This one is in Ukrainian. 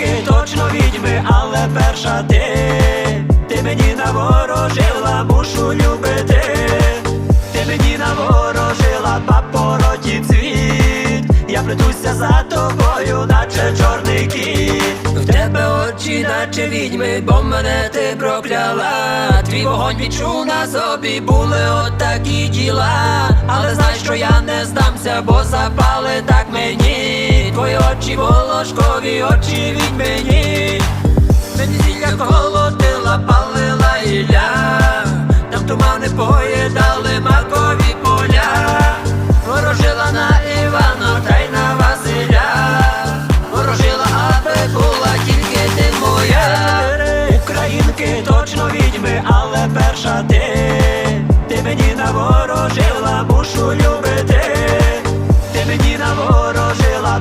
Дівки точно відьми, але перша ти, ти мені наворожила, мушу любити, ти мені наворожила, папороті цвіт, я плетуся за тобою, наче чорний кіт. В тебе очі, наче відьми, бо мене ти прокляла. Твій вогонь відчув на собі, були отакі діла. Але знай, що я не здамся, бо запали так мені. Твої очі волошкові очі від мені, мені зілля колотила, палила ілля, там тумани поїдали макові поля, ворожила на Івана та й на Василя, ворожила, аби була тільки ти моя. Українки точно відьми, але перша ти, ти мені наворожила, мушу любити, ти мені наворожила.